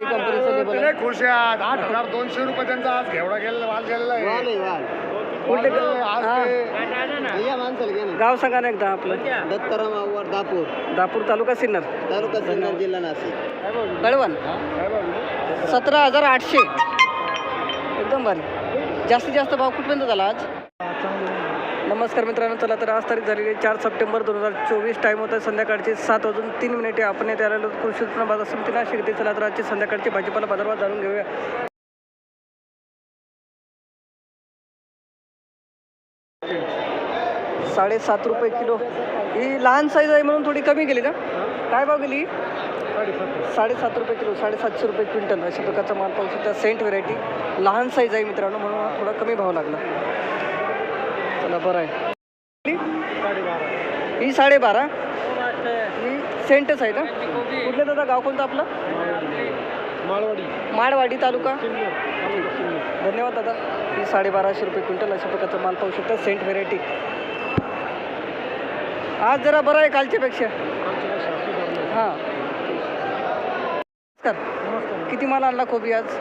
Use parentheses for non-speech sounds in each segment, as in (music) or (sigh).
खुश आहेत आठ हजार दोनशे रुपये त्यांचा आज घेवडा गेलेला माल गेलेला आहे. कुठले हा. गाव सांगा ना एकदा आपलं. दत्ताराम आव्हाड दापूर. दापूर तालुका सिन्नर. तालुका सिन्नर जिल्हा नाशिक. कळवण सतरा हजार आठशे. एकदम भारी. जास्तीत जास्त भाव कुठपर्यंत झाला आज? नमस्कार मित्रांनो चला तर आज तारीख झालेली आहे चार सप्टेंबर दोन हजार चोवीस. टाईम होता संध्याकाळचे सात वाजून तीन मिनिटे. आपण येथे आलेलो कृषी उत्पन्न बाजार समिती नाशिक येथे. चला तर आजची संध्याकाळची भाजीपाला बाजारभाव जाणून घेऊया. साडेसात रुपये किलो. ही लहान साईज आहे म्हणून थोडी कमी गेली ना? काय भाव गेली? साडेसात रुपये किलो साडेसातशे रुपये क्विंटल. अशा प्रकारचा माल पाहू शकता. सेंट व्हेरायटी लहान साईज आहे मित्रांनो म्हणून हा थोडा कमी भाव लागला. चला बरं आहे. ही साडेबारा? ही सेंटच आहे ना? कुठलं दादा गाव कोणतं आपलं? माळवाडी. माडवाडी तालुका? धन्यवाद दादा. ही साडेबाराशे रुपये क्विंटल अशा प्रकारचा माल पाहू शकता. सेंट व्हेरायटी. आज जरा बरं आहे कालच्यापेक्षा. हां. नमस्कार. किती माल आणला कोबी आज?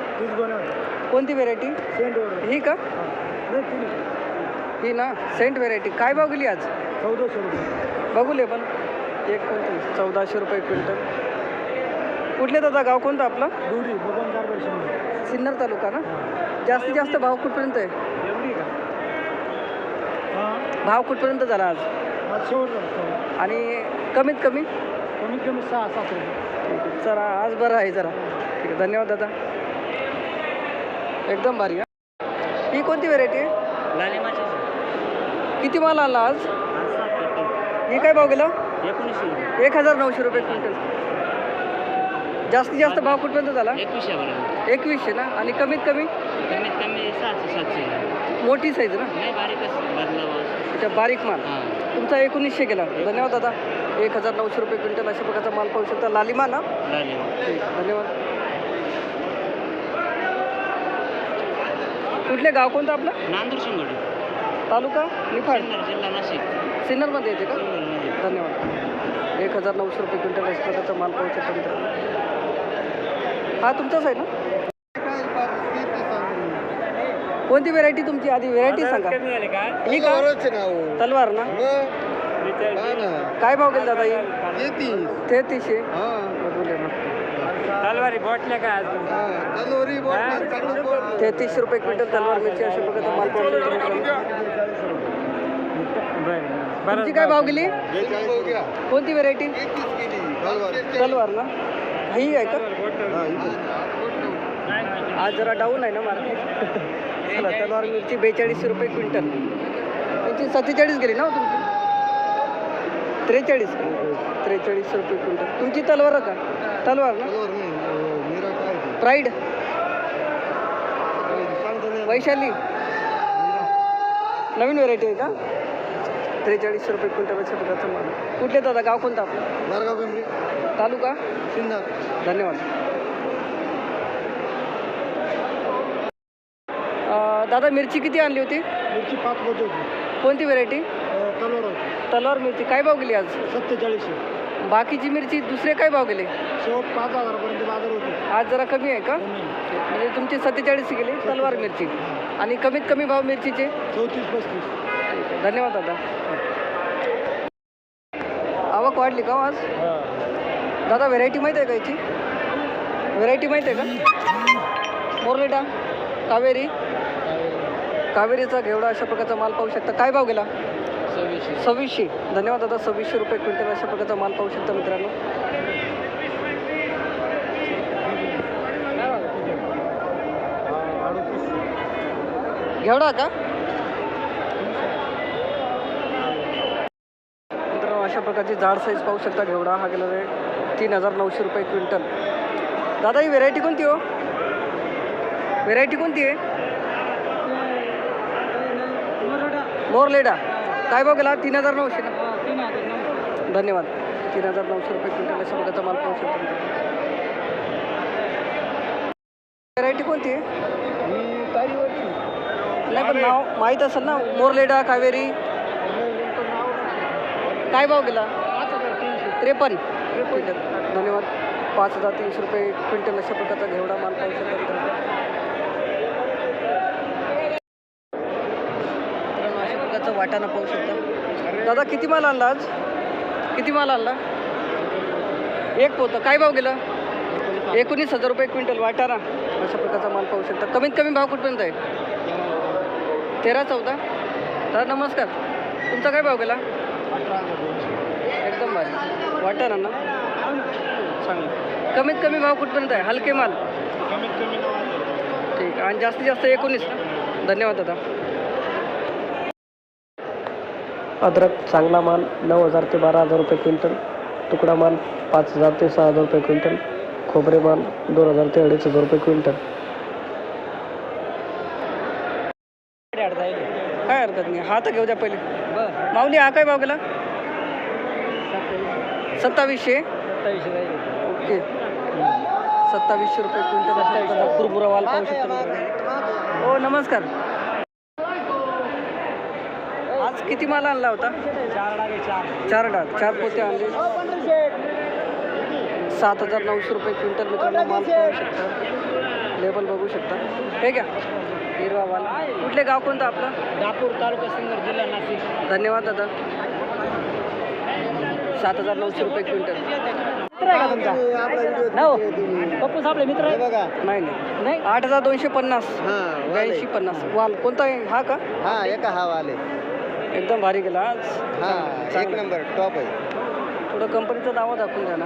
कोणती व्हेरायटी? ही का? ही ना सेंट व्हेरायटी. काय भाव गेली आज? चौदाशे रुपये. बघूले पण. एक कोणती? चौदाशे रुपये क्विंटल. कुठले दादा? गाव कोणतं आपलं? सिन्नर तालुका ना? जास्तीत जास्त भाव कुठपर्यंत आहे? एवढी का? हां? भाव कुठपर्यंत झाला आज? आणि कमीत कमी? कमीत कमी सहा सात रुपये. जरा आज बरं आहे जरा. ठीक आहे धन्यवाद दादा. एकदम भारी हा. ही कोणती व्हेरायटी आहे? किती माल आणला आज? ही काय भाव गेला? एकोणीसशे एक हजार नऊशे रुपये क्विंटल. जास्तीत जास्त भाव कुठपर्यंत झाला? एकवीसशे ना? आणि कमीत कमी? कमीत कमी सातशे सातशे. मोठी साईज ना? बारीकच बारीक माल. तुमचा एकोणीसशे गेला. धन्यवाद दादा. एक हजार नऊशे रुपये क्विंटल अशा प्रकारचा माल पाहू शकता. लालिमा ना? धन्यवाद. कुठले गाव कोणतं आपलं? नांदूर शिंगोडी. तालुका? निफाड? जिल्हा नाशिक. सिन्नरमध्ये येते का? सिन्नरमध्ये. धन्यवाद. एक हजार नऊशे रुपये क्विंटल प्रकारचा माल पाहू शकता मित्रांनो हा तुमचाच आहे ना? कोणती व्हेरायटी तुमची? आधी व्हेरायटी सांगा. ही का? तलवार ना? काय भाव गेला दादा ही? तेहतीसशे? बघूया ना तेहतीसशे रुपये क्विंटल तलवार मिरची अशा प्रकारचा माल मित्रांनो तुमची काय भाव गेली? कोणती व्हेरायटी तलवार ना? ही आहे का? आज जरा डाऊन आहे ना मार्केट? चला तलवार मिरची बेचाळीसशे रुपये क्विंटल. तुमची सत्तेचाळीस गेली ना हो तुमची? त्रेचाळीस. त्रेचाळीसशे रुपये क्विंटल. तुमची तलवार का? तलवार ना? प्राईड वैशाली. नवीन व्हेरायटी आहे का? त्रेचाळीसशे रुपये क्विंटल अशा प्रकारचा माल. कुठले दादा? गाव कोणतं आपलं? तालुका? धन्यवाद. अं, दादा मिरची किती आणली होती? मिरची पाच बोट होती. कोणती व्हेरायटी कलर होती. तलवार मिरची. काय भाव गेली आज? सत्तेचाळीसशे. बाकीची मिरची दुसरे काय भाव गेले? शेवट पाच हजारापर्यंत बाजार होती. आज जरा कमी आहे का? म्हणजे तुमची सत्तेचाळीस गेली तलवार मिरची. आणि कमीत कमी भाव मिरचीचे? चौतीस पस्तीस. धन्यवाद दादा. आवक वाढली का हो आज? दादा व्हेरायटी माहीत आहे का याची? व्हेरायटी माहीत आहे का? मोरलेटा कावेरी. कावेरीचा घेवडा अशा प्रकारचा माल पाहू शकता. काय भाव गेला? सव्वीसशे. धन्यवाद दादा सव्वीसशे रुपये क्विंटल अशा प्रकारचा माल पाहू शकता मित्रांनो. घेवडा का? मित्रांनो अशा प्रकारची जाड साईज पाहू शकता घेवडा. हा गेला रेट तीन हजार नऊशे रुपये क्विंटल. दादा ही व्हेरायटी कोणती हो? व्हेरायटी कोणती आहे? मोरलेडा. काय भाव गेला? तीन हजार नऊशे ना धन्यवाद. तीन हजार नऊशे रुपये क्विंटल अशा प्रकारचा माल पाहू शकता व्हेरायटी कोणती? आहे नाही पण नाव माहीत असेल ना? मोरलेडा कावेरी. काय भाव गेला? त्रेपन्न. आहे धन्यवाद. पाच हजार तीनशे रुपये क्विंटल अशा प्रकारचा घेवडा माल पाहू शकता मित्रांनो. मित्रांनो अशा प्रकारचा वाटाणा पाहू शकता. दादा किती माल आणला आज? किती माल आणला? एक पोतं. काय भाव गेला? एकोणीस हजार रुपये क्विंटल. वाटाणा अशा प्रकारचा माल पाहू शकता. कमीत कमी भाव कुठपर्यंत आहे? तेरा चौदा? दादा नमस्कार. तुमचा काय भाव गेला? एकदम भारी. वाटाणा ना चांगलं. कमीत कमी भाव कुठपर्यंत आहे? हलके माल? ठीक. आहे आणि जास्तीत जास्त एकोणीस धन्यवाद दादा. अद्रक चांगला माल नऊ हजार ते बारा हजार रुपये क्विंटल. तुकडा माल पाच हजार ते सहा हजार रुपये क्विंटल. खोबरे माल दोन हजार ते अडीच हजार रुपये क्विंटल. काय हरकत नाही. हा तर घेऊ द्या पहिले. माऊली हा काय भाव गेला? सत्तावीसशे. ओके. सत्तावीसशे रुपये क्विंटल. कुरमुरा वाल पाहू शकतो. हो नमस्कार. आज किती माल आणला होता? चार डाग चार पोते आणले. सात हजार नऊशे रुपये क्विंटल मित्रांनो माल पाहू शकता. लेबल बघू शकता. हे घ्या. हिरवा माल कुठले गाव कोणतं आपलं? दापूर तालुका सिन्नर जिल्हा नाशिक. धन्यवाद दादा. सात हजार नऊशे रुपये क्विंटल. मित्र आहे का तुमचा? हो. पप्पू सापडे मित्र आहे बघा. नाही नाही. आठ हजार दोनशे पन्नास. हां ब्याऐंशी पन्नास. वाल कोणता आहे? हा का? हा एका हा वाले एकदम भारी गेला आज हा एक. नंबर टॉप आहे. थोडं कंपनीचा दावा दाखवून द्या ना.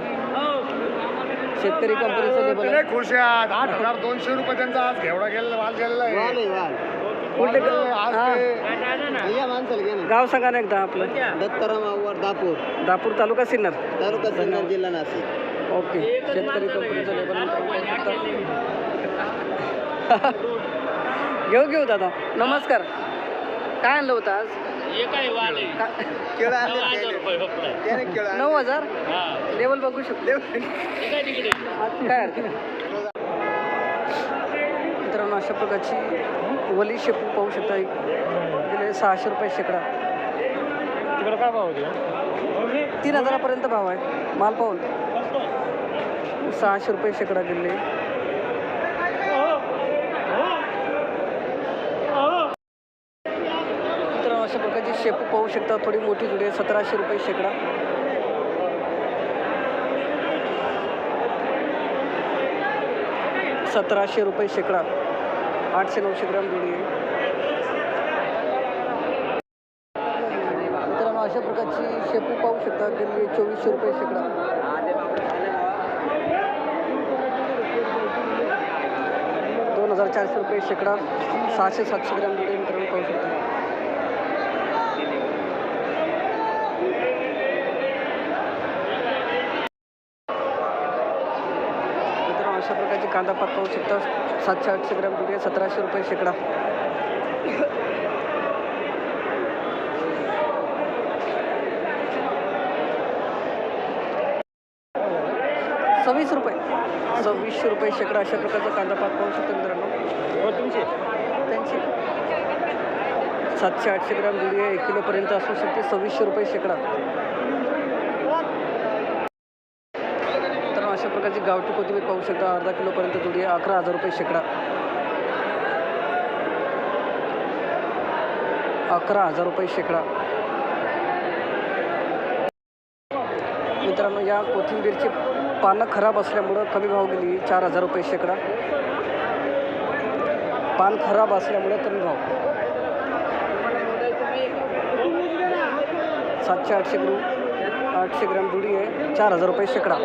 शेतकरी कंपनीचं लेबल आहे. खुश आहेत. आठ हजार दोनशे रुपये त्यांचा आज घेवडा गेलेला माल गेलेला आहे. कुठले वाल आज हा. ते- माणसाला घे ना. गाव सांगा ना एकदा आपलं. दत्ताराम आव्हाड दापूर. दापूर तालुका सिन्नर. तालुका सिन्नर जिल्हा नाशिक. ओके. शेतकरी कंपनीचं लेबल. (laughs) घेऊ घेऊ दादा. नमस्कार. काय आणलं होतं आज? केळं नऊ हजार त्याने. केळं. नऊ हा. लेवल बघू शकतो. ठीक आहे तिकडे आज काय हरकत. मित्रांनो अशा प्रकारची वली शेपू पाहू शकता. एक गेले सहाशे रुपये शेकडा. तिकडे काय भाव तीन हजारापर्यंत भाव आहे. माल पाहून. सहाशे रुपये शेकडा गेले मित्रांनो अशा प्रकारची शेपू पाहू शकता. थोडी मोठी जुडी आहे सतराशे रुपये शेकडा. सतराशे रुपये शेकडा. आठशे नऊशे ग्राम जुडी आहे. मित्रांनो अशा प्रकारची शेपू पाहू शकता. गेली चोवीसशे रुपये शेकडा. दोन हजार चारशे रुपये शेकडा. सहाशे सातशे ग्राम जुडी मित्रांनो पाहू शकता मित्रांनो अशा प्रकारची कांदा पात पाहू शकता सातशे आठशे ग्राम आहे सतराशे रुपये शेकडा. सव्वीस रुपये. सव्वीसशे रुपये शेकडा अशा प्रकारचा कांदा पात पाहू शकता मित्रांनो. त्यांची. सातशे आठशे ग्राम आहे एक किलोपर्यंत असू शकते. सव्वीसशे रुपये शेकडा तर अशा प्रकारची गावठी कोथिंबीर पाहू शकता. अर्धा किलोपर्यंत जुडी आहे. अकरा हजार रुपये शेकडा. अकरा हजार रुपये शेकडा. मित्रांनो या कोथिंबीरची पानं खराब असल्यामुळं कमी भाव गेली. चार हजार रुपये शेकडा. पान खराब असल्यामुळे कमी भाव. सातशे आठशे ग्रू आठशे ग्रॅम जुडी आहे. चार हजार रुपये शेकडा.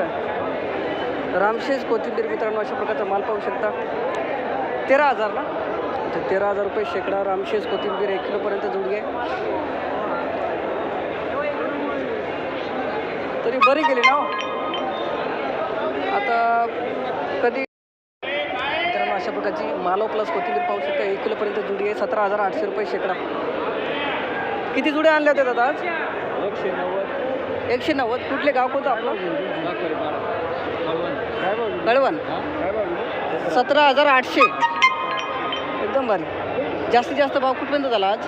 अच्छा रामशेज कोथिंबीर मित्रांनो अशा प्रकारचा माल पाहू शकता. तेरा हजार ना? तर तेरा हजार रुपये शेकडा रामशेज कोथिंबीर एक किलोपर्यंत जुडी आहे. तरी बरी गेली ना हो. आता कधी मित्रांनो अशा प्रकारची मालो प्लस कोथिंबीर पाहू शकता. एक किलोपर्यंत जुडी आहे. सतरा हजार आठशे रुपये शेकडा. किती जुड्या आणल्या होत्या दादा आज? एकशे नव्वद. एकशे नव्वद. कुठले गाव कोणतं आपलं? कळवण. सतरा हजार आठशे. एकदम भारी. जास्तीत जास्त भाव कुठपर्यंत झाला आज?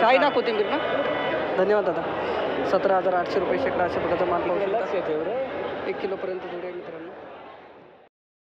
काही ना कोथिंबीर ना? धन्यवाद दादा. सतरा हजार आठशे रुपये शेकडा अशा प्रकारचा माल पाहू शकता. एक किलोपर्यंत जोड्या